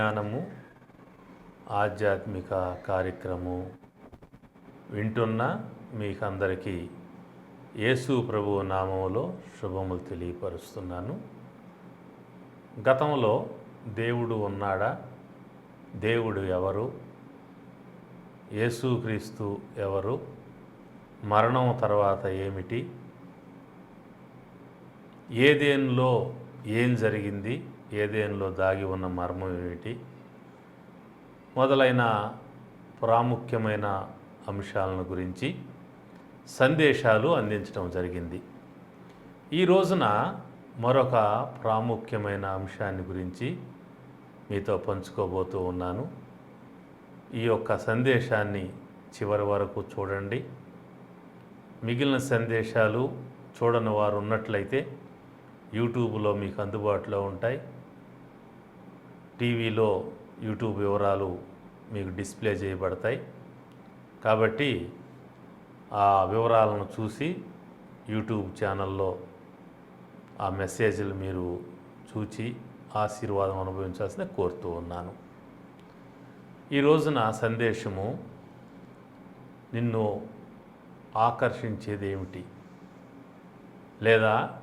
జ్ఞానము ఆధ్యాత్మిక కార్యక్రమం వింటున్న మీకందరికీ యేసు ప్రభు నామములో శుభములు తెలియపరుస్తున్నాను. గతంలో దేవుడు ఉన్నాడా? దేవుడు ఎవరు? యేసుక్రీస్తు ఎవరు? మరణం తర్వాత ఏమిటి? ఏదేన్లో ఏం జరిగింది? ఏదేన్లో దాగి ఉన్న మర్మం ఏమిటి? మొదలైన ప్రాముఖ్యమైన అంశాలను గురించి సందేశాలు అందించడం జరిగింది. ఈ రోజున మరొక ప్రాముఖ్యమైన అంశాన్ని గురించి మీతో పంచుకోబోతూ ఉన్నాను. ఈ యొక్క సందేశాన్ని చివరి వరకు చూడండి. మిగిలిన సందేశాలు చూడని వారు ఉన్నట్లయితే యూట్యూబ్లో మీకు అందుబాటులో ఉంటాయి. టీవీలో యూట్యూబ్ వివరాలు మీకు డిస్ప్లే చేయబడతాయి. కాబట్టి ఆ వివరాలను చూసి యూట్యూబ్ ఛానల్లో ఆ మెసేజ్లు మీరు చూచి ఆశీర్వాదం అనుభవించాల్సిన కోరుతూ ఉన్నాను. ఈ రోజున సందేశము నిన్ను ఆకర్షించేది ఏమిటి లేదా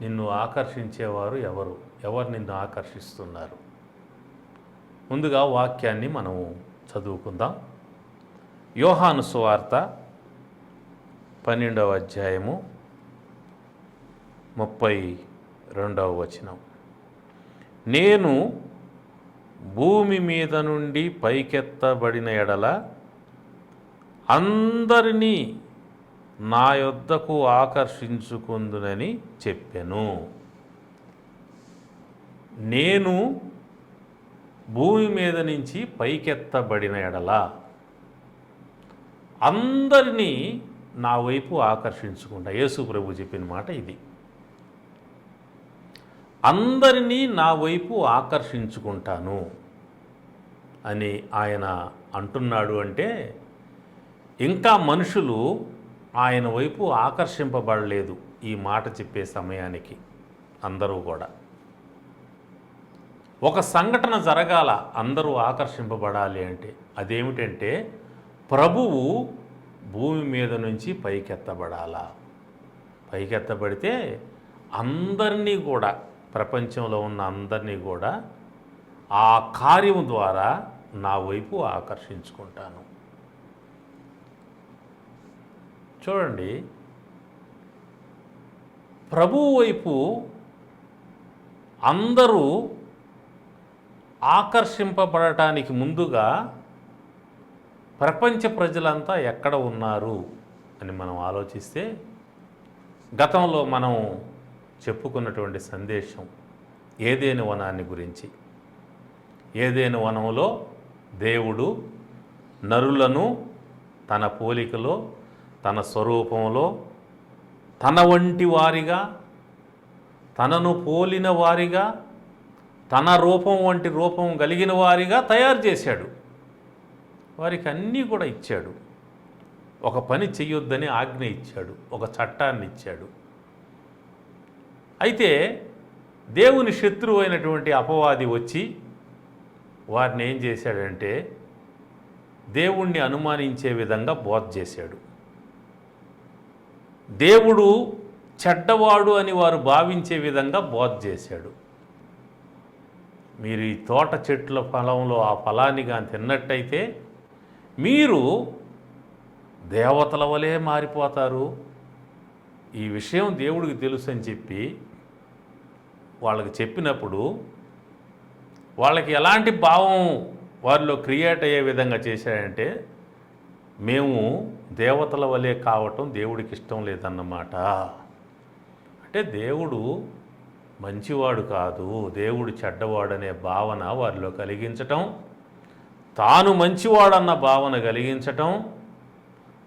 నిన్ను ఆకర్షించేవారు ఎవరు? ఎవరు నిన్ను ఆకర్షిస్తున్నారు? ముందుగా వాక్యాన్ని మనము చదువుకుందాం. యోహాను సువార్త పన్నెండవ అధ్యాయము ముప్పై రెండవ వచనం. నేను భూమి మీద నుండి పైకెత్తబడిన ఎడల అందరినీ నా యొద్దకు ఆకర్షించుకుందునని చెప్పాను. నేను భూమి మీద నుంచి పైకెత్తబడిన ఎడల అందరినీ నా వైపు ఆకర్షించుకుంటా యేసు ప్రభు చెప్పిన మాట ఇది. అందరినీ నా వైపు ఆకర్షించుకుంటాను అని ఆయన అంటున్నాడు అంటే ఇంకా మనుషులు ఆయన వైపు ఆకర్షింపబడలేదు ఈ మాట చెప్పే సమయానికి అందరూ కూడా. ఒక సంఘటన జరగాల అందరూ ఆకర్షింపబడాలి అంటే అదేమిటంటే ప్రభువు భూమి మీద నుంచి పైకెత్తబడాలా? పైకెత్తబడితే అందరినీ కూడా ప్రపంచంలో ఉన్న అందరినీ కూడా ఆ కార్యం ద్వారా నా వైపు ఆకర్షించుకుంటాను. చూడండి ప్రభువు వైపు అందరూ ఆకర్షింపబడటానికి ముందుగా ప్రపంచ ప్రజలంతా ఎక్కడ ఉన్నారు అని మనం ఆలోచిస్తే గతంలో మనం చెప్పుకున్నటువంటి సందేశం ఏదేని వనాన్ని గురించి? ఏదేని వనంలో దేవుడు నరులను తన పోలికలో తన స్వరూపంలో తన వంటి వారిగా తనను పోలిన వారిగా తన రూపం వంటి రూపం కలిగిన వారిగా తయారు చేశాడు. వారికి అన్నీ కూడా ఇచ్చాడు. ఒక పని చెయ్యొద్దని ఆజ్ఞ ఇచ్చాడు. ఒక చట్టాన్ని ఇచ్చాడు. అయితే దేవుని శత్రువు అయినటువంటి అపవాది వచ్చి వారిని ఏం చేశాడంటే దేవుణ్ణి అనుమానించే విధంగా బోధ చేశాడు. దేవుడు చెడ్డవాడు అని వారు భావించే విధంగా బోధ చేశాడు. మీరు ఈ తోట చెట్ల ఫలంలో ఆ ఫలాన్ని కానీ తిన్నట్టయితే మీరు దేవతల వలె మారిపోతారు. ఈ విషయం దేవుడికి తెలుసు అని చెప్పి వాళ్ళకి చెప్పినప్పుడు వాళ్ళకి ఎలాంటి భావం వారిలో క్రియేట్ అయ్యే విధంగా చేశాడంటే మేము దేవతల వలె కావటం దేవుడికి ఇష్టం లేదన్నమాట. అంటే దేవుడు మంచివాడు కాదు దేవుడు చెడ్డవాడనే భావన వారిలో కలిగించటం తాను మంచివాడన్న భావన కలిగించటం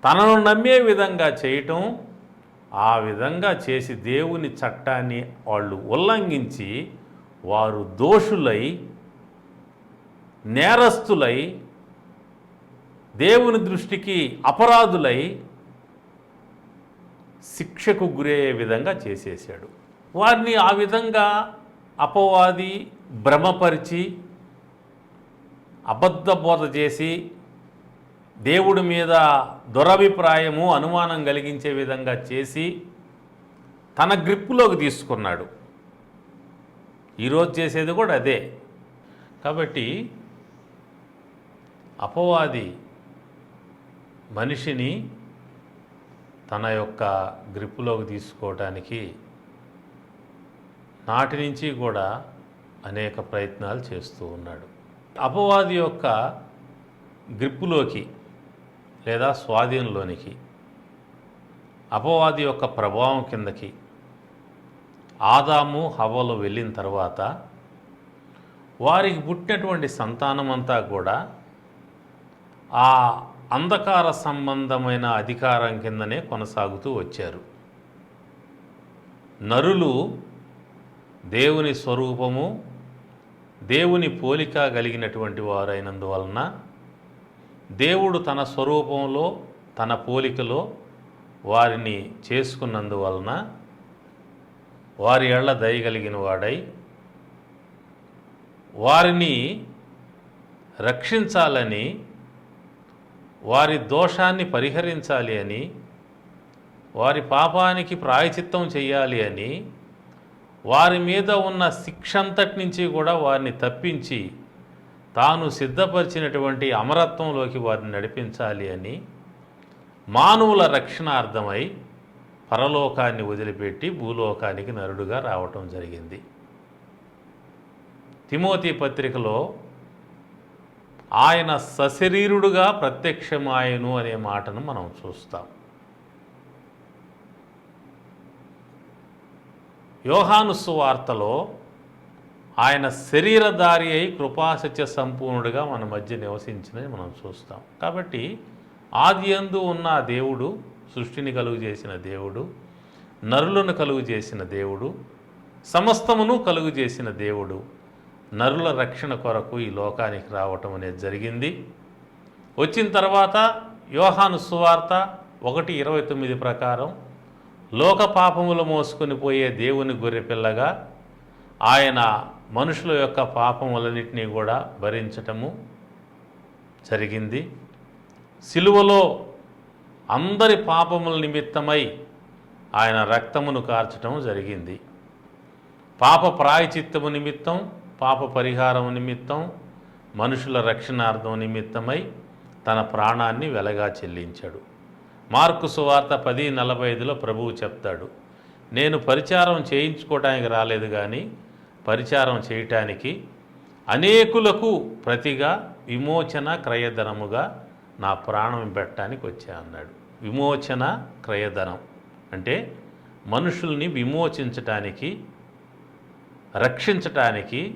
తనను నమ్మే విధంగా చేయటం ఆ విధంగా చేసి దేవుని చట్టాన్ని వాళ్ళు ఉల్లంఘించి వారు దోషులై నేరస్తులై దేవుని దృష్టికి అపరాధులై శిక్షకు గురయ్యే విధంగా చేసేసాడు వారిని ఆ విధంగా అపవాది భ్రమపరిచి అబద్ధ బోధ చేసి దేవుడి మీద దురభిప్రాయము అనుమానం కలిగించే విధంగా చేసి తన గ్రిప్పులోకి తీసుకున్నాడు. ఈరోజు చేసేది కూడా అదే. కాబట్టి అపవాది మనిషిని తన యొక్క గ్రిప్పులోకి తీసుకోవడానికి నాటి నుంచి కూడా అనేక ప్రయత్నాలు చేస్తూ ఉన్నాడు. అపవాది యొక్క గ్రిప్పులోకి లేదా స్వాధీనంలోనికి అపవాది యొక్క ప్రభావం కిందకి ఆదాము హవలు వెళ్ళిన తర్వాత వారికి పుట్టినటువంటి సంతానం అంతా కూడా ఆ అంధకార సంబంధమైన అధికారం కిందనే కొనసాగుతూ వచ్చారు. నరులు దేవుని స్వరూపము దేవుని పోలిక కలిగినటువంటి వారైనందువలన దేవుడు తన స్వరూపంలో తన పోలికలో వారిని చేసుకున్నందువలన వారి ఎళ్ళ దయగలిగిన వాడై వారిని రక్షించాలని వారి దోషాన్ని పరిహరించాలి అని వారి పాపానికి ప్రాయచిత్తం చేయాలి అని వారి మీద ఉన్న శిక్ష అంతటి నుంచి కూడా వారిని తప్పించి తాను సిద్ధపరిచినటువంటి అమరత్వంలోకి వారిని నడిపించాలి అని మానవుల రక్షణార్థమై పరలోకాన్ని వదిలిపెట్టి భూలోకానికి నరుడుగా రావటం జరిగింది. తిమోతి పత్రికలో ఆయన సశరీరుడుగా ప్రత్యక్షమాయను అనే మాటను మనం చూస్తాం. యోహాను సువార్తలో ఆయన శరీరధారి అయి కృపాసత్య సంపూర్ణుడిగా మన మధ్య నివసించినది మనం చూస్తాం. కాబట్టి ఆది అందు ఉన్న దేవుడు సృష్టిని కలుగు చేసిన దేవుడు నరులను కలుగు చేసిన దేవుడు సమస్తమును కలుగు చేసిన దేవుడు నరుల రక్షణ కొరకు ఈ లోకానికి రావటం అనేది జరిగింది. వచ్చిన తర్వాత యోహాను సువార్త ఒకటి ఇరవై తొమ్మిది ప్రకారం లోక పాపములు మోసుకొని పోయే దేవుని గొర్రెపిల్లగా ఆయన మనుషుల యొక్క పాపములన్నింటినీ కూడా భరించటము జరిగింది. సిలువలో అందరి పాపముల నిమిత్తమై ఆయన రక్తమును కార్చటం జరిగింది. పాప ప్రాయచిత్తము నిమిత్తం పాప పరిహారం నిమిత్తం మనుషుల రక్షణార్థం నిమిత్తమై తన ప్రాణాన్ని వెలగా చెల్లించాడు. మార్కు సువార్త పది నలభై ఐదులో ప్రభువు చెప్తాడు నేను పరిచారం చేయించుకోవడానికి రాలేదు కానీ పరిచారం చేయటానికి అనేకులకు ప్రతిగా విమోచన క్రయధనముగా నా ప్రాణం పెట్టడానికి వచ్చా అన్నాడు. విమోచన క్రయధనం అంటే మనుషుల్ని విమోచించటానికి రక్షించటానికి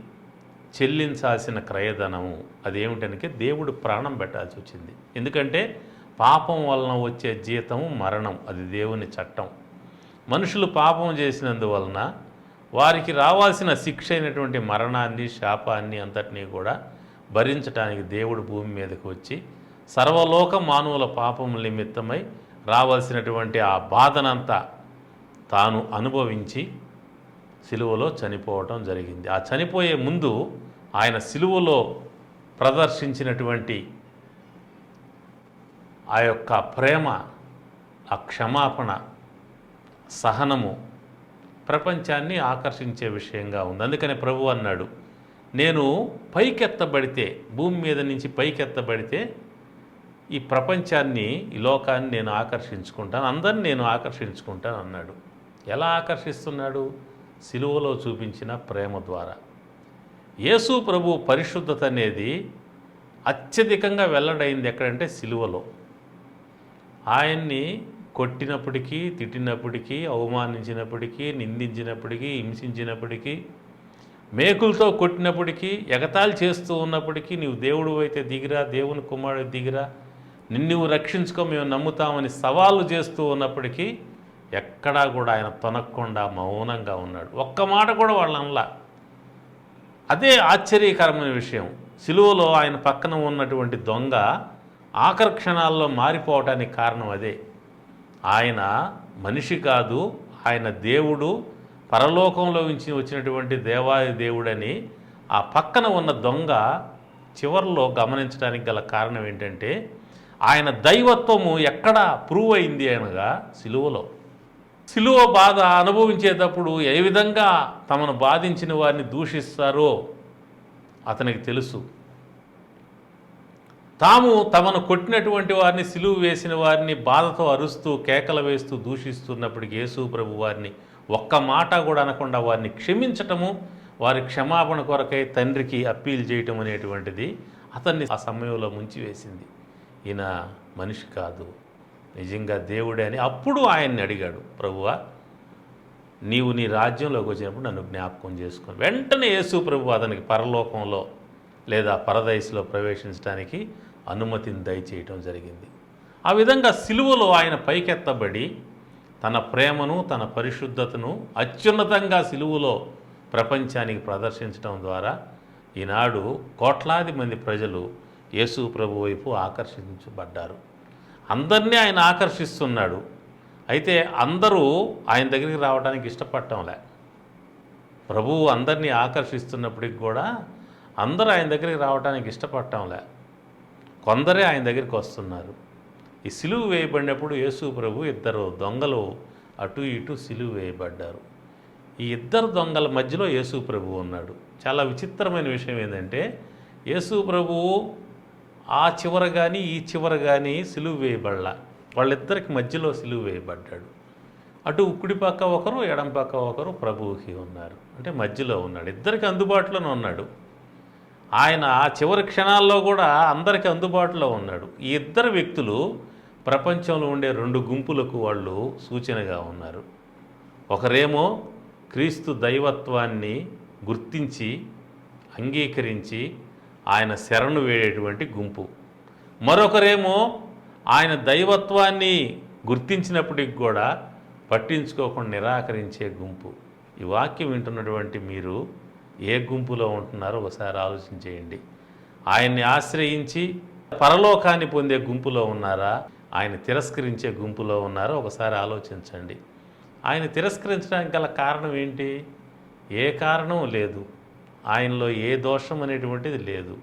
చెల్లించాల్సిన క్రయధనము. అదేమిటనికే దేవుడు ప్రాణం పెట్టాల్సి వచ్చింది. ఎందుకంటే పాపం వలన వచ్చే జీతము మరణం అది దేవుని చట్టం. మనుషులు పాపం చేసినందువలన వారికి రావాల్సిన శిక్ష అయినటువంటి మరణాన్ని శాపాన్ని అంతటినీ కూడా భరించడానికి దేవుడు భూమి మీదకు వచ్చి సర్వలోక మానవుల పాపం నిమిత్తమై రావాల్సినటువంటి ఆ బాధనంతా తాను అనుభవించి సిలువలో చనిపోవటం జరిగింది. ఆ చనిపోయే ముందు ఆయన సిలువలో ప్రదర్శించినటువంటి ఆ యొక్క ప్రేమ ఆ క్షమాపణ సహనము ప్రపంచాన్ని ఆకర్షించే విషయంగా ఉంది. అందుకనే ప్రభు అన్నాడు నేను పైకెత్తబడితే భూమి మీద నుంచి పైకెత్తబడితే ఈ ప్రపంచాన్ని ఈ లోకాన్ని నేను ఆకర్షించుకుంటాను అందరిని నేను ఆకర్షించుకుంటాను అన్నాడు. ఎలా ఆకర్షిస్తున్నాడు? సిలువలో చూపించిన ప్రేమ ద్వారా. యేసు ప్రభు పరిశుద్ధత అనేది అత్యధికంగా వెల్లడైంది ఎక్కడంటే సిలువలో. ఆయన్ని కొట్టినప్పటికీ తిట్టినప్పటికీ అవమానించినప్పటికీ నిందించినప్పటికీ హింసించినప్పటికీ మేకులతో కొట్టినప్పటికీ ఎగతాళి చేస్తూ ఉన్నప్పటికీ నీవు దేవుడు అయితే దిగిరా దేవుని కుమారుడు దిగిరా నిన్ను నువ్వు రక్షించుకో మేము నమ్ముతామని సవాళ్ళు చేస్తూ ఉన్నప్పటికీ ఎక్కడా కూడా ఆయన తొనక్కుండా మౌనంగా ఉన్నాడు. ఒక్క మాట కూడా వాళ్ళంలా అదే ఆశ్చర్యకరమైన విషయం. సిలువలో ఆయన పక్కన ఉన్నటువంటి దొంగ ఆఖరి క్షణాల్లో మారిపోవటానికి కారణం అదే. ఆయన మనిషి కాదు ఆయన దేవుడు పరలోకంలో నుంచి వచ్చినటువంటి దేవాది దేవుడని ఆ పక్కన ఉన్న దొంగ చివరిలో గమనించడానికి గల కారణం ఏంటంటే ఆయన దైవత్వము ఎక్కడ ప్రూవ్ అయింది అనగా సిలువలో. సిలువ బాధ అనుభవించేటప్పుడు ఏ విధంగా తమను బాధించిన వారిని దూషిస్తారో అతనికి తెలుసు. తాము తమను కొట్టినటువంటి వారిని సిలువు వేసిన వారిని బాధతో అరుస్తూ కేకలు వేస్తూ దూషిస్తున్నప్పటికీ యేసు ప్రభు వారిని ఒక్క మాట కూడా అనకుండా వారిని క్షమించటము వారి క్షమాపణ కొరకై తండ్రికి అప్పీల్ చేయటం అనేటువంటిది అతన్ని ఆ సమయంలో ముంచివేసింది. ఈయన మనిషి కాదు. నిజంగా దేవుడే అని అప్పుడు ఆయన్ని అడిగాడు ప్రభువా నీవు నీ రాజ్యంలోకి వచ్చినప్పుడు నన్ను జ్ఞాపకం చేసుకుని వెంటనే యేసు ప్రభు అతనికి పరలోకంలో లేదా పరదైస్లో ప్రవేశించడానికి అనుమతిని దయచేయటం జరిగింది. ఆ విధంగా సిలువలో ఆయన పైకెత్తబడి తన ప్రేమను తన పరిశుద్ధతను అత్యున్నతంగా సిలువలో ప్రపంచానికి ప్రదర్శించడం ద్వారా ఈనాడు కోట్లాది మంది ప్రజలు యేసు ప్రభు వైపు ఆకర్షించబడ్డారు. అందరినీ ఆయన ఆకర్షిస్తున్నాడు. అయితే అందరూ ఆయన దగ్గరికి రావడానికి ఇష్టపడటంలే ప్రభువు అందరినీ ఆకర్షిస్తున్నప్పటికి కూడా అందరూ ఆయన దగ్గరికి రావడానికి ఇష్టపడటంలే. కొందరే ఆయన దగ్గరికి వస్తున్నారు. ఈ సిలువు వేయబడినప్పుడు యేసు ప్రభు ఇద్దరు దొంగలు అటు ఇటు సిలువు వేయబడ్డారు. ఈ ఇద్దరు దొంగల మధ్యలో యేసు ప్రభు ఉన్నాడు. చాలా విచిత్రమైన విషయం ఏంటంటే యేసు ప్రభువు ఆ చివర కానీ ఈ చివర కానీ సిలువు వేయబడలా. వాళ్ళిద్దరికి మధ్యలో సిలువు వేయబడ్డాడు. అటు ఉక్కుడి పక్క ఒకరు ఎడం పక్క ఒకరు ప్రభువుకి ఉన్నారు. అంటే మధ్యలో ఉన్నాడు. ఇద్దరికి అందుబాటులోనే ఉన్నాడు. ఆయన ఆ చివరి క్షణాల్లో కూడా అందరికీ అందుబాటులో ఉన్నాడు. ఈ ఇద్దరు వ్యక్తులు ప్రపంచంలో ఉండే రెండు గుంపులకు వాళ్ళు సూచనగా ఉన్నారు. ఒకరేమో క్రీస్తు దైవత్వాన్ని గుర్తించి అంగీకరించి ఆయన శరణు వేడేటువంటి గుంపు. మరొకరేమో ఆయన దైవత్వాన్ని గుర్తించినప్పటికి కూడా పట్టించుకోకుండా నిరాకరించే గుంపు. ఈ వాక్యం వింటున్నటువంటి మీరు ఏ గుంపులో ఉంటున్నారో ఒకసారి ఆలోచించేయండి. ఆయన్ని ఆశ్రయించి పరలోకాన్ని పొందే గుంపులో ఉన్నారా? ఆయన తిరస్కరించే గుంపులో ఉన్నారో? ఒకసారి ఆలోచించండి. ఆయన తిరస్కరించడానికి గల కారణం ఏంటి? ఏ కారణం? లేదు. ఆయనలో ఏ దోషం అనేటువంటిది లేదు.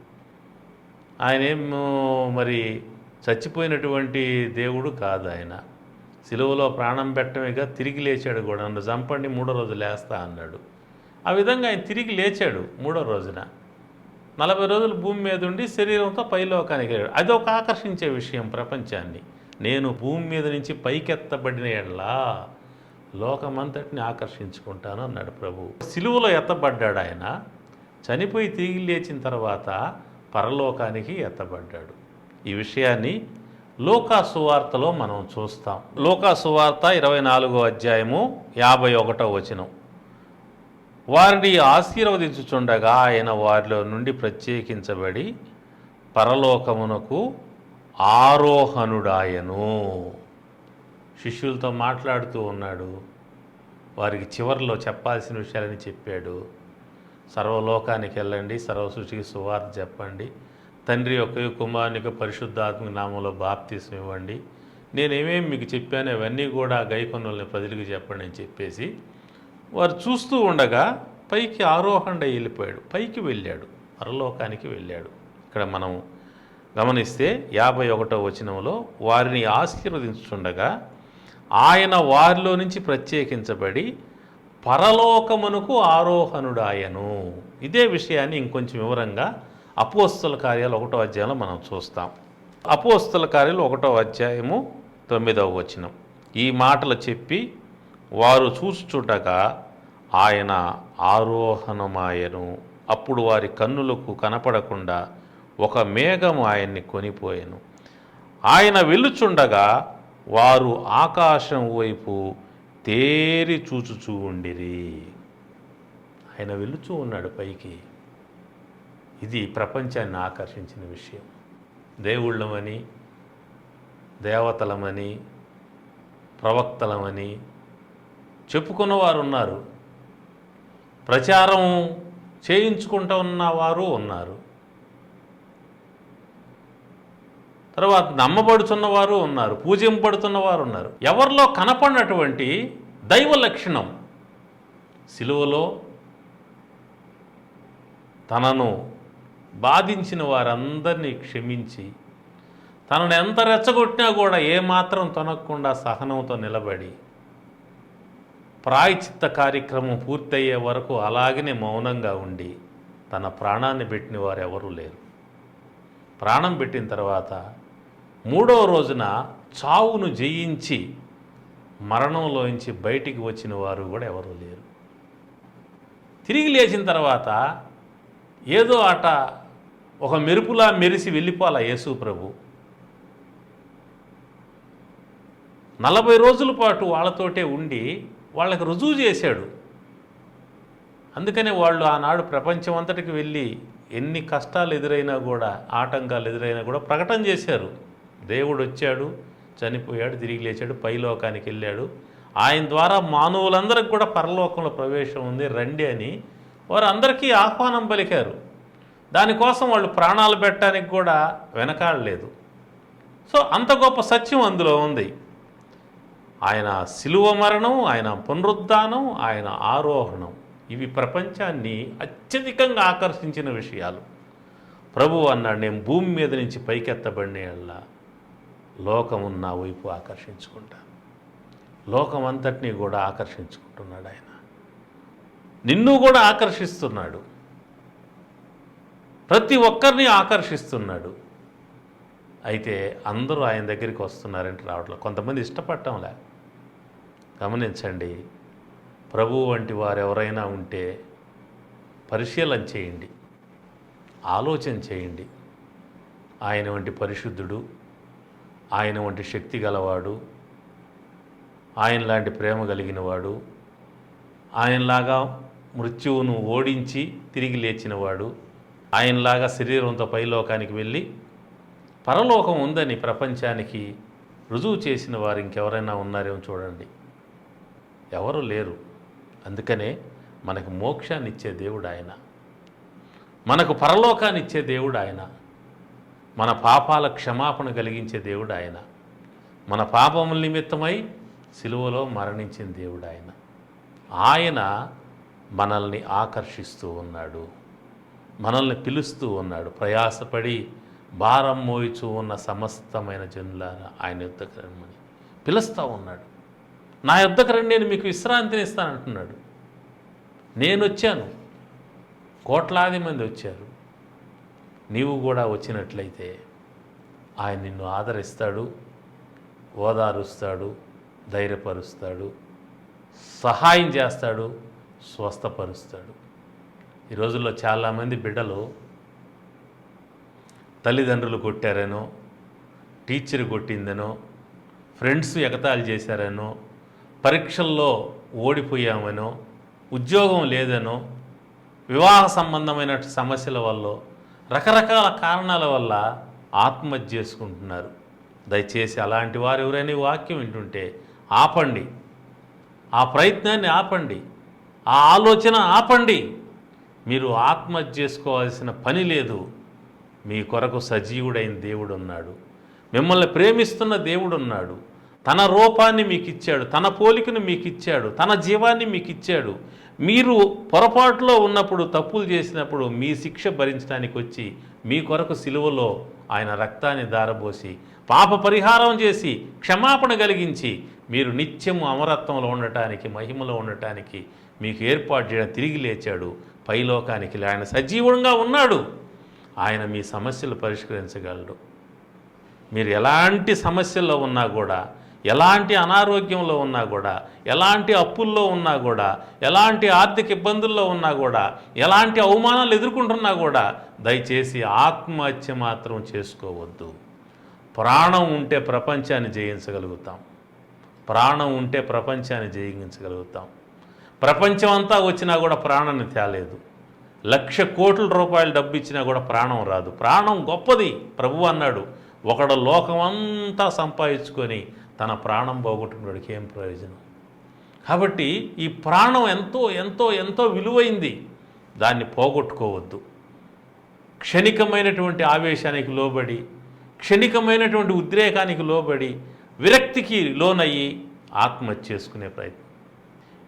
ఆయనేమో మరి చచ్చిపోయినటువంటి దేవుడు కాదు ఆయన. సిలువలో ప్రాణం పెట్టమేగా తిరిగి లేచాడు కూడా. నన్ను చంపండి మూడో రోజు లేస్తా అన్నాడు. ఆ విధంగా ఆయన తిరిగి లేచాడు మూడో రోజున. నలభై రోజులు భూమి మీద ఉండి శరీరంతో పైలోకానికి వెళ్ళాడు. అది ఒక ఆకర్షించే విషయం ప్రపంచాన్ని. నేను భూమి మీద నుంచి పైకెత్తబడిన ఎడలా లోకమంతటిని ఆకర్షించుకుంటాను అన్నాడు ప్రభు. సిలువలో ఎత్తబడ్డాడు ఆయన. చనిపోయి తిరిగి లేచిన తర్వాత పరలోకానికి ఎత్తబడ్డాడు. ఈ విషయాన్ని లోకా సువార్తలో మనం చూస్తాం. లోకా సువార్త ఇరవై నాలుగో అధ్యాయము యాభై ఒకటో వచనం. వారిని ఆశీర్వదించుచుండగా ఆయన వారిలో నుండి ప్రత్యేకించబడి పరలోకమునకు ఆరోహణుడాయను. శిష్యులతో మాట్లాడుతూ ఉన్నాడు. వారికి చివరిలో చెప్పాల్సిన విషయాలని చెప్పాడు. సర్వలోకానికి వెళ్ళండి సర్వ సృష్టికి సువార్త చెప్పండి. తండ్రి యొక్క కుమారునికి పరిశుద్ధాత్మక నామంలో బాప్తీసం ఇవ్వండి. నేనేమేమి మీకు చెప్పాను అవన్నీ కూడా గైకొన్నల్ని ప్రజలకు చెప్పండి అని చెప్పేసి వారు చూస్తూ ఉండగా పైకి ఆరోహణ వెళ్ళిపోయాడు. పైకి వెళ్ళాడు. పరలోకానికి వెళ్ళాడు. ఇక్కడ మనం గమనిస్తే యాభై ఒకటో వచనంలో వారిని ఆశీర్వదించుండగా ఆయన వారిలో నుంచి ప్రత్యేకించబడి పరలోకమునకు ఆరోహణుడాయను. ఇదే విషయాన్ని ఇంకొంచెం వివరంగా అపోస్తల కార్యాలు ఒకటో అధ్యాయంలో మనం చూస్తాం. అపోస్తల కార్యాలు ఒకటో అధ్యాయము తొమ్మిదవ వచనం. ఈ మాటలు చెప్పి వారు చూచుచుటక ఆయన ఆరోహణమాయను. అప్పుడు వారి కన్నులకు కనపడకుండా ఒక మేఘము ఆయన్ని కొనిపోయెను. ఆయన వెళ్ళుచుండగా వారు ఆకాశం వైపు తేరి చూచుచూ ఉండిరి. ఆయన వెళ్ళుచూ ఉన్నాడు పైకి. ఇది ప్రపంచాన్ని ఆకర్షించిన విషయం. దేవుళ్ళమని దేవతలమని ప్రవక్తలమని చెప్పుకున్నవారు ఉన్నారు ప్రచారం చేయించుకుంటూ ఉన్నవారు ఉన్నారు. తర్వాత నమ్మబడుతున్నవారు ఉన్నారు పూజింపబడుతున్నవారు ఉన్నారు. ఎవరిలో కనపడినటువంటి దైవ లక్షణం సిలువలో తనను బాధించిన వారందరినీ క్షమించి తనను ఎంత రెచ్చగొట్టినా కూడా ఏమాత్రం తొనకుండా సహనంతో నిలబడి ప్రాయచిత్త కార్యక్రమం పూర్తయ్యే వరకు అలాగనే మౌనంగా ఉండి తన ప్రాణాన్ని పెట్టిన వారు ఎవరూ లేరు. ప్రాణం పెట్టిన తర్వాత మూడవ రోజున చావును జయించి మరణంలోంచి బయటికి వచ్చిన వారు కూడా ఎవరూ లేరు. తిరిగి లేచిన తర్వాత ఏదో అట ఒక మెరుపులా మెరిసి వెళ్ళిపోవాల యేసు ప్రభు. నలభై రోజుల పాటు వాళ్ళతోటే ఉండి వాళ్ళకి రుజువు చేశాడు. అందుకనే వాళ్ళు ఆనాడు ప్రపంచం అంతటికి వెళ్ళి ఎన్ని కష్టాలు ఎదురైనా కూడా ఆటంకాలు ఎదురైనా కూడా ప్రకటన చేశారు. దేవుడు వచ్చాడు చనిపోయాడు తిరిగి లేచాడు పైలోకానికి వెళ్ళాడు. ఆయన ద్వారా మానవులందరికి కూడా పరలోకంలో ప్రవేశం ఉంది రండి అని వారు అందరికీ ఆహ్వానం పలికారు. దానికోసం వాళ్ళు ప్రాణాలు పెట్టడానికి కూడా వెనకాడలేదు. సో అంత గొప్ప సత్యం అందులో ఉంది. ఆయన శిలువ మరణం ఆయన పునరుద్ధానం ఆయన ఆరోహణం. ఇవి ప్రపంచాన్ని అత్యధికంగా ఆకర్షించిన విషయాలు. ప్రభు అన్నాడు నేను భూమి మీద నుంచి పైకెత్తబడిన లోకం నా వైపు ఆకర్షించుకుంటాను లోకం అంతటినీ కూడా ఆకర్షించుకుంటున్నాడు ఆయన. నిన్ను కూడా ఆకర్షిస్తున్నాడు. ప్రతి ఒక్కరిని ఆకర్షిస్తున్నాడు. అయితే అందరూ ఆయన దగ్గరికి వస్తున్నారంటే రావట్లేదు. కొంతమంది ఇష్టపడటంలే. గమనించండి. ప్రభు వంటి వారు ఎవరైనా ఉంటే పరిశీలన చేయండి. ఆలోచన చేయండి. ఆయన వంటి పరిశుద్ధుడు ఆయన వంటి శక్తి గలవాడు ఆయన లాంటి ప్రేమ కలిగినవాడు ఆయనలాగా మృత్యువును ఓడించి తిరిగి లేచినవాడు ఆయనలాగా శరీరంతో పైలోకానికి వెళ్ళి పరలోకం ఉందని ప్రపంచానికి రుజువు చేసిన వారు ఇంకెవరైనా ఉన్నారేమో చూడండి. ఎవరు లేరు. అందుకనే మనకు మోక్షాన్ని ఇచ్చే దేవుడు ఆయన. మనకు పరలోకాన్ని ఇచ్చే దేవుడు ఆయన. మన పాపాల క్షమాపణ కలిగించే దేవుడు ఆయన. మన పాపముల నిమిత్తమై సిలువలో మరణించిన దేవుడు ఆయన. ఆయన మనల్ని ఆకర్షిస్తూ ఉన్నాడు. మనల్ని పిలుస్తూ ఉన్నాడు. ప్రయాసపడి భారం మోయిచూ ఉన్న సమస్తమైన జనులారా ఆయన యుద్ధకు పిలుస్తూ ఉన్నాడు. నా యుద్ధకు రండి నేను మీకు విశ్రాంతిని ఇస్తానంటున్నాడు నేను వచ్చాను. కోట్లాది మంది వచ్చారు. నీవు కూడా వచ్చినట్లయితే ఆయన నిన్ను ఆదరిస్తాడు ఓదారుస్తాడు ధైర్యపరుస్తాడు సహాయం చేస్తాడు స్వస్థపరుస్తాడు. ఈ రోజుల్లో చాలామంది బిడ్డలు తల్లిదండ్రులు కొట్టారనో టీచర్ కొట్టిందనో ఫ్రెండ్స్ ఎగతాళి చేశారనో పరీక్షల్లో ఓడిపోయామనో ఉద్యోగం లేదనో వివాహ సంబంధమైన సమస్యల వల్ల రకరకాల కారణాల వల్ల ఆత్మహత్య చేసుకుంటున్నారు. దయచేసి అలాంటి వారు ఎవరైనా వాక్యం వింటుంటే ఆపండి. ఆ ప్రయత్నాన్ని ఆపండి. ఆ ఆలోచన ఆపండి. మీరు ఆత్మహత్య చేసుకోవాల్సిన పని లేదు. మీ కొరకు సజీవుడైన దేవుడు ఉన్నాడు మిమ్మల్ని ప్రేమిస్తున్న దేవుడు ఉన్నాడు తన రూపాన్ని మీకు ఇచ్చాడు తన పోలికను మీకు ఇచ్చాడు తన జీవాన్ని మీకు ఇచ్చాడు మీరు పొరపాటులో ఉన్నప్పుడు తప్పులు చేసినప్పుడు మీ శిక్ష భరించడానికి వచ్చి మీ కొరకు సిలువలో ఆయన రక్తాన్ని దారబోసి పాప పరిహారం చేసి క్షమాపణ కలిగించి మీరు నిత్యము అమరత్వంలో ఉండటానికి మహిమలో ఉండటానికి మీకు ఏర్పాటు చేయడం తిరిగి లేచాడు. పైలోకానికి ఆయన సజీవంగా ఉన్నాడు. ఆయన మీ సమస్యలు పరిష్కరించగలడు. మీరు ఎలాంటి సమస్యల్లో ఉన్నా కూడా ఎలాంటి అనారోగ్యంలో ఉన్నా కూడా ఎలాంటి అప్పుల్లో ఉన్నా కూడా ఎలాంటి ఆర్థిక ఇబ్బందుల్లో ఉన్నా కూడా ఎలాంటి అవమానాలు ఎదుర్కొంటున్నా కూడా దయచేసి ఆత్మహత్య మాత్రం చేసుకోవద్దు. ప్రాణం ఉంటే ప్రపంచాన్ని జయించగలుగుతాం. ప్రాణం ఉంటే ప్రపంచాన్ని జయించగలుగుతాం. ప్రపంచం అంతా వచ్చినా కూడా ప్రాణాన్ని తేలేదు. లక్ష కోట్ల రూపాయలు డబ్బు ఇచ్చినా కూడా ప్రాణం రాదు. ప్రాణం గొప్పది. ప్రభు అన్నాడు. ఒకడు లోకమంతా సంపాదించుకొని తన ప్రాణం పోగొట్టుకున్నాడికి ఏం ప్రయోజనం? కాబట్టి ఈ ప్రాణం ఎంతో ఎంతో ఎంతో విలువైంది. దాన్ని పోగొట్టుకోవద్దు. క్షణికమైనటువంటి ఆవేశానికి లోబడి క్షణికమైనటువంటి ఉద్రేకానికి లోబడి విరక్తికి లోనయ్యి ఆత్మహత్య చేసుకునే ప్రయత్నం.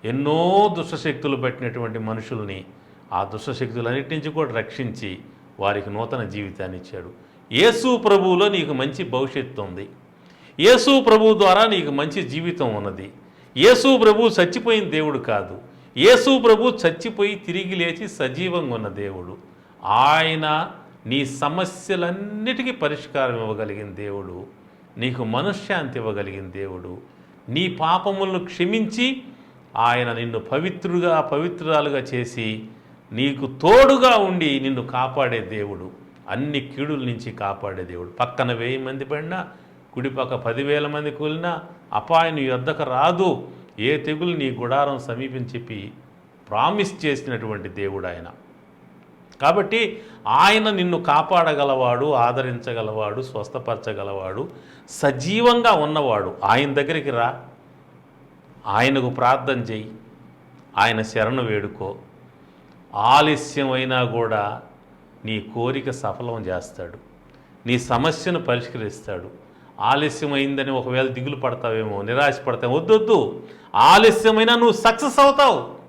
ఎన్నో దుష్టశక్తులు పెట్టినటువంటి మనుషుల్ని ఆ దుష్టశక్తులన్నిటి నుంచి కూడా రక్షించి వారికి నూతన జీవితాన్ని ఇచ్చాడు. యేసు ప్రభువులో నీకు మంచి భవిష్యత్తు ఉంది. యేసు ప్రభు ద్వారా నీకు మంచి జీవితం ఉన్నది. యేసు ప్రభు చచ్చిపోయిన దేవుడు కాదు. యేసు ప్రభు చచ్చిపోయి తిరిగి లేచి సజీవంగా ఉన్న దేవుడు. ఆయన నీ సమస్యలన్నిటికీ పరిష్కారం ఇవ్వగలిగిన దేవుడు. నీకు మనశ్శాంతి ఇవ్వగలిగిన దేవుడు. నీ పాపములను క్షమించి ఆయన నిన్ను పవిత్రుగా పవిత్రురాలుగా చేసి నీకు తోడుగా ఉండి నిన్ను కాపాడే దేవుడు. అన్ని కీడుల నుంచి కాపాడే దేవుడు. పక్కన వెయ్యి మంది పడినా కుడిపక్క పదివేల మంది కూలినా అపాయం నీ వద్దకు రాదు. ఏ తెగులు నీ గుడారం సమీపించి చెప్పి ప్రామిస్ చేసినటువంటి దేవుడు ఆయన. కాబట్టి ఆయన నిన్ను కాపాడగలవాడు ఆదరించగలవాడు స్వస్థపరచగలవాడు సజీవంగా ఉన్నవాడు. ఆయన దగ్గరికి రా. ఆయనకు ప్రార్థన చెయ్యి ఆయన శరణు వేడుకో. ఆలస్యమైనా కూడా నీ కోరిక సఫలం చేస్తాడు. నీ సమస్యను పరిష్కరిస్తాడు. ఆలస్యమైందని ఒకవేళ దిగులు పడతావేమో నిరాశ పడతావు వద్దొద్దు ఆలస్యమైనా నువ్వు సక్సెస్ అవుతావు.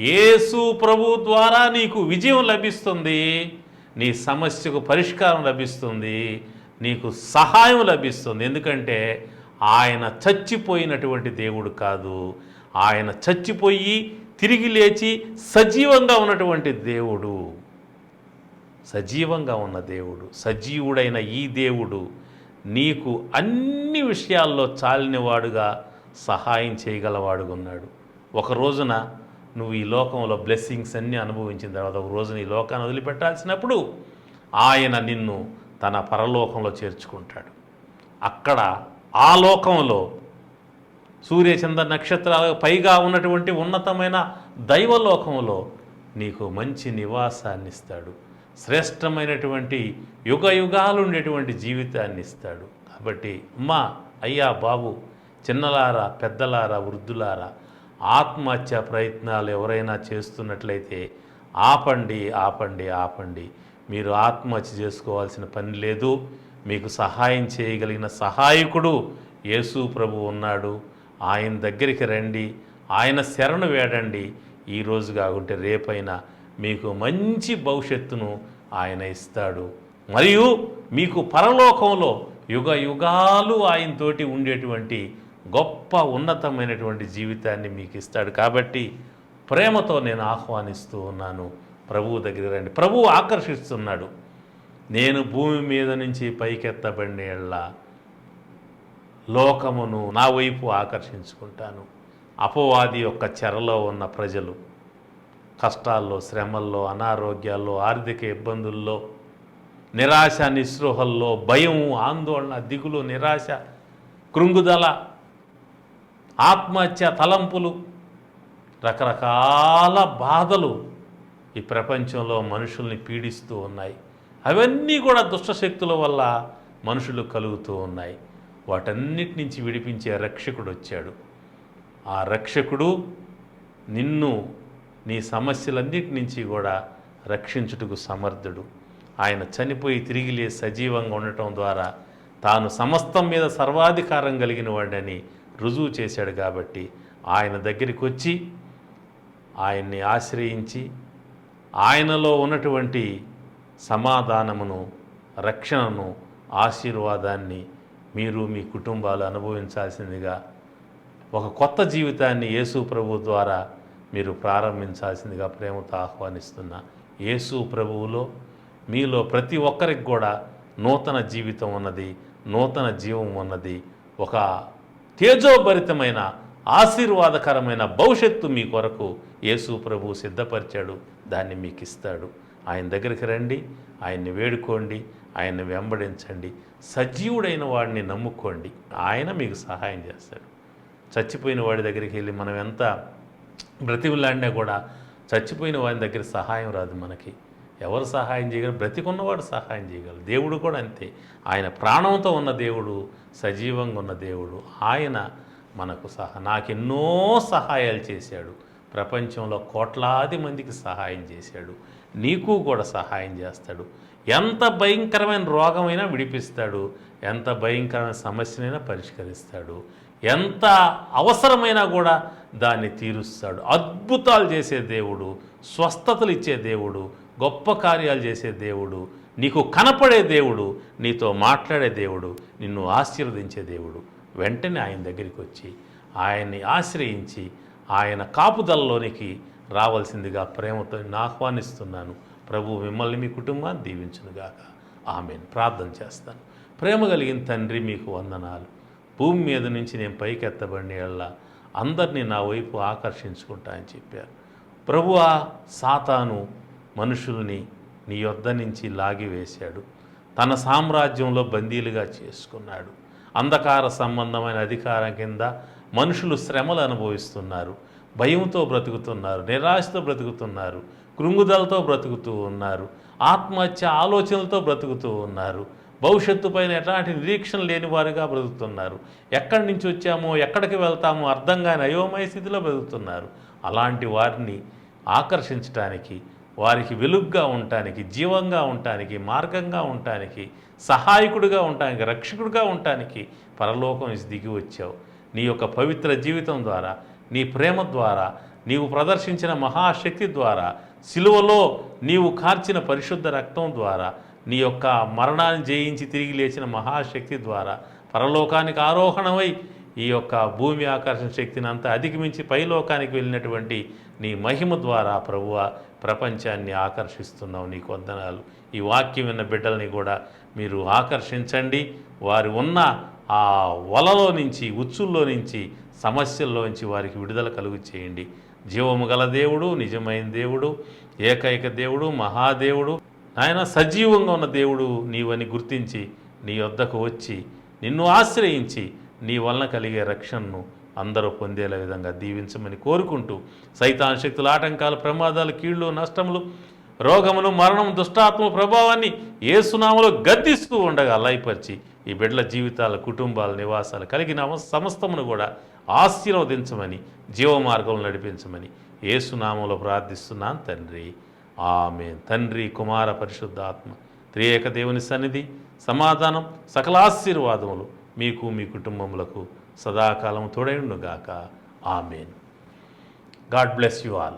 యేసు ప్రభు ద్వారా నీకు విజయం లభిస్తుంది. నీ సమస్యకు పరిష్కారం లభిస్తుంది. నీకు సహాయం లభిస్తుంది. ఎందుకంటే ఆయన చచ్చిపోయినటువంటి దేవుడు కాదు. ఆయన చచ్చిపోయి తిరిగి లేచి సజీవంగా ఉన్నటువంటి దేవుడు. సజీవంగా ఉన్న దేవుడు. సజీవుడైన ఈ దేవుడు నీకు అన్ని విషయాల్లో చాలినవాడుగా సహాయం చేయగలవాడుగా ఉన్నాడు ఒక రోజున నువ్వు ఈ లోకంలో బ్లెస్సింగ్స్ అన్నీ అనుభవించిన తర్వాత ఒక రోజున ఈ లోకాన్ని వదిలిపెట్టాల్సినప్పుడు ఆయన నిన్ను తన పరలోకంలో చేర్చుకుంటాడు. అక్కడ ఆ లోకంలో సూర్యచంద్ర నక్షత్రాల పైగా ఉన్నటువంటి ఉన్నతమైన దైవలోకంలో నీకు మంచి నివాసాన్ని ఇస్తాడు శ్రేష్టమైనటువంటి యుగ యుగాలు ఉండేటువంటి జీవితాన్ని ఇస్తాడు. కాబట్టి అమ్మా అయ్యా బాబు చిన్నలారా పెద్దలారా వృద్ధులారా ఆత్మహత్య ప్రయత్నాలు ఎవరైనా చేస్తున్నట్లయితే ఆపండి ఆపండి ఆపండి. మీరు ఆత్మహత్య చేసుకోవాల్సిన పని లేదు. మీకు సహాయం చేయగలిగిన సహాయకుడు యేసు ప్రభు ఉన్నాడు. ఆయన దగ్గరికి రండి. ఆయన శరణు వేడండి. ఈరోజు కాకుంటే రేపైనా మీకు మంచి భవిష్యత్తును ఆయన ఇస్తాడు. మరియు మీకు పరలోకంలో యుగ యుగాలు ఆయనతోటి ఉండేటువంటి గొప్ప ఉన్నతమైనటువంటి జీవితాన్ని మీకు ఇస్తాడు. కాబట్టి ప్రేమతో నేను ఆహ్వానిస్తూ ఉన్నాను. ప్రభువు దగ్గర రండి. ప్రభువు ఆకర్షిస్తున్నాడు. నేను భూమి మీద నుంచి పైకెత్తబడినళ్ళ లోకమును నా వైపు ఆకర్షించుకుంటాను. అపవాది యొక్క చెరలో ఉన్న ప్రజలు కష్టాల్లో శ్రమల్లో అనారోగ్యాల్లో ఆర్థిక ఇబ్బందుల్లో నిరాశ నిస్పృహల్లో భయం ఆందోళన దిగులు నిరాశ కృంగుదల ఆత్మహత్య తలంపులు రకరకాల బాధలు ఈ ప్రపంచంలో మనుషుల్ని పీడిస్తూ ఉన్నాయి. అవన్నీ కూడా దుష్టశక్తుల వల్ల మనుషులు కలుగుతూ ఉన్నాయి. వాటన్నిటి నుంచి విడిపించే రక్షకుడు వచ్చాడు ఆ రక్షకుడు నిన్ను నీ సమస్యలన్నిటి నుంచి కూడా రక్షించుటకు సమర్థుడు. ఆయన చనిపోయి తిరిగి లే సజీవంగా ఉండటం ద్వారా తాను సమస్తం మీద సర్వాధికారం కలిగిన వాడని రుజువు చేశాడు కాబట్టి ఆయన దగ్గరికి వచ్చి ఆయన్ని ఆశ్రయించి ఆయనలో ఉన్నటువంటి సమాధానమును రక్షణను ఆశీర్వాదాన్ని మీరు మీ కుటుంబాలు అనుభవించాల్సిందిగా ఒక కొత్త జీవితాన్ని యేసు ప్రభు ద్వారా మీరు ప్రారంభించాల్సిందిగా ప్రేమతో ఆహ్వానిస్తున్నా. యేసు ప్రభువులో మీలో ప్రతి ఒక్కరికి కూడా నూతన జీవితం ఉన్నది నూతన జీవం ఉన్నది. ఒక తేజోభరితమైన ఆశీర్వాదకరమైన భవిష్యత్తు మీ కొరకు యేసు ప్రభు సిద్ధపరిచాడు దాన్ని మీకు ఇస్తాడు ఆయన దగ్గరికి రండి ఆయన్ని వేడుకోండి ఆయన్ని వెంబడించండి. సజీవుడైన వాడిని నమ్ముకోండి. ఆయన మీకు సహాయం చేస్తాడు. చచ్చిపోయిన వాడి దగ్గరికి వెళ్ళి మనం ఎంత బ్రతికులాడినా కూడా చచ్చిపోయిన వారి దగ్గర సహాయం రాదు మనకి. ఎవరు సహాయం చేయగలరు? బ్రతికున్నవాడు సహాయం చేయగలరు దేవుడు కూడా అంతే. ఆయన ప్రాణంతో ఉన్న దేవుడు సజీవంగా ఉన్న దేవుడు ఆయన మనకు సహా నాకెన్నో సహాయాలు చేశాడు. ప్రపంచంలో కోట్లాది మందికి సహాయం చేశాడు. నీకు కూడా సహాయం చేస్తాడు. ఎంత భయంకరమైన రోగమైనా విడిపిస్తాడు. ఎంత భయంకరమైన సమస్యనైనా పరిష్కరిస్తాడు. ఎంత అవసరమైనా కూడా దాన్ని తీరుస్తాడు. అద్భుతాలు చేసే దేవుడు స్వస్థతలు ఇచ్చే దేవుడు గొప్ప కార్యాలు చేసే దేవుడు నీకు కనపడే దేవుడు నీతో మాట్లాడే దేవుడు నిన్ను ఆశీర్వదించే దేవుడు వెంటనే ఆయన దగ్గరికి వచ్చి ఆయన్ని ఆశ్రయించి ఆయన కాపుదలలోనికి రావాల్సిందిగా ప్రేమతో నిన్ను ఆహ్వానిస్తున్నాను. ప్రభు మిమ్మల్ని మీ కుటుంబాన్ని దీవించునుగాక. ఆమెను. ప్రార్థన చేస్తాను. ప్రేమ కలిగిన తండ్రి మీకు వందనాలు. భూమి మీద నుంచి నేను పైకెత్తబడిన అందరినీ నా వైపు ఆకర్షించుకుంటా అని చెప్పారు. ప్రభువా సాతాను మనుషుల్ని నీ యొద్ద నుంచి లాగివేశాడు. తన సామ్రాజ్యంలో బందీలుగా చేసుకున్నాడు. అంధకార సంబంధమైన అధికారం కింద మనుషులు శ్రమలు అనుభవిస్తున్నారు. భయంతో బ్రతుకుతున్నారు. నిరాశతో బ్రతుకుతున్నారు. కృంగుదలతో బ్రతుకుతూ ఉన్నారు. ఆత్మహత్య ఆలోచనలతో బ్రతుకుతూ ఉన్నారు. భవిష్యత్తు పైన ఎలాంటి నిరీక్షణ లేని వారుగా బ్రతుకుతున్నారు. ఎక్కడి నుంచి వచ్చామో ఎక్కడికి వెళ్తామో అర్థం కాని అయోమయ స్థితిలో బ్రతుకుతున్నారు. అలాంటి వారిని ఆకర్షించడానికి వారికి వెలుగ్గా ఉండటానికి జీవంగా ఉండటానికి మార్గంగా ఉండటానికి సహాయకుడిగా ఉండటానికి రక్షకుడిగా ఉండటానికి పరలోకం దిగి వచ్చావు. నీ యొక్క పవిత్ర జీవితం ద్వారా నీ ప్రేమ ద్వారా నీవు ప్రదర్శించిన మహాశక్తి ద్వారా సిలువలో నీవు కార్చిన పరిశుద్ధ రక్తం ద్వారా నీ యొక్క మరణాన్ని జయించి తిరిగి లేచిన మహాశక్తి ద్వారా పరలోకానికి ఆరోహణమై ఈ యొక్క భూమి ఆకర్షణ శక్తిని అంతా అధిగమించి పైలోకానికి వెళ్ళినటువంటి నీ మహిమ ద్వారా ప్రభువ ప్రపంచాన్ని ఆకర్షిస్తున్నావు. నీకు వందనాలు. ఈ వాక్యం విన్న బిడ్డల్ని కూడా మీరు ఆకర్షించండి. వారి ఉన్న ఆ వలలో నుంచి ఉచ్చుల్లో నుంచి సమస్యల్లో నుంచి వారికి విడుదల కలుగు చేయండి. జీవము గల దేవుడు నిజమైన దేవుడు ఏకైక దేవుడు మహాదేవుడు నాయన సజీవంగా ఉన్న దేవుడు నీవని గుర్తించి నీ వద్దకు వచ్చి నిన్ను ఆశ్రయించి నీ వలన కలిగే రక్షణను అందరూ పొందేలా విధంగా దీవించమని కోరుకుంటూ సైతాన్ శక్తుల ఆటంకాలు ప్రమాదాలు కీళ్ళు నష్టములు రోగములు మరణం దుష్టాత్మ ప్రభావాన్ని ఏసునామలో గద్దిస్తూ ఉండగా లయపరిచి ఈ బిడ్డల జీవితాల కుటుంబాల నివాసాలు కలిగిన సమస్తమును కూడా ఆశీర్వదించమని జీవమార్గం నడిపించమని ఏసునామంలో ప్రార్థిస్తున్నాను తండ్రి. ఆమె తండ్రి కుమార పరిశుద్ధాత్మ త్రియేక దేవుని సన్నిధి సమాధానం సకలాశీర్వాదములు మీకు మీ కుటుంబములకు సదాకాలం తోడైండుగాక amen. God bless you all.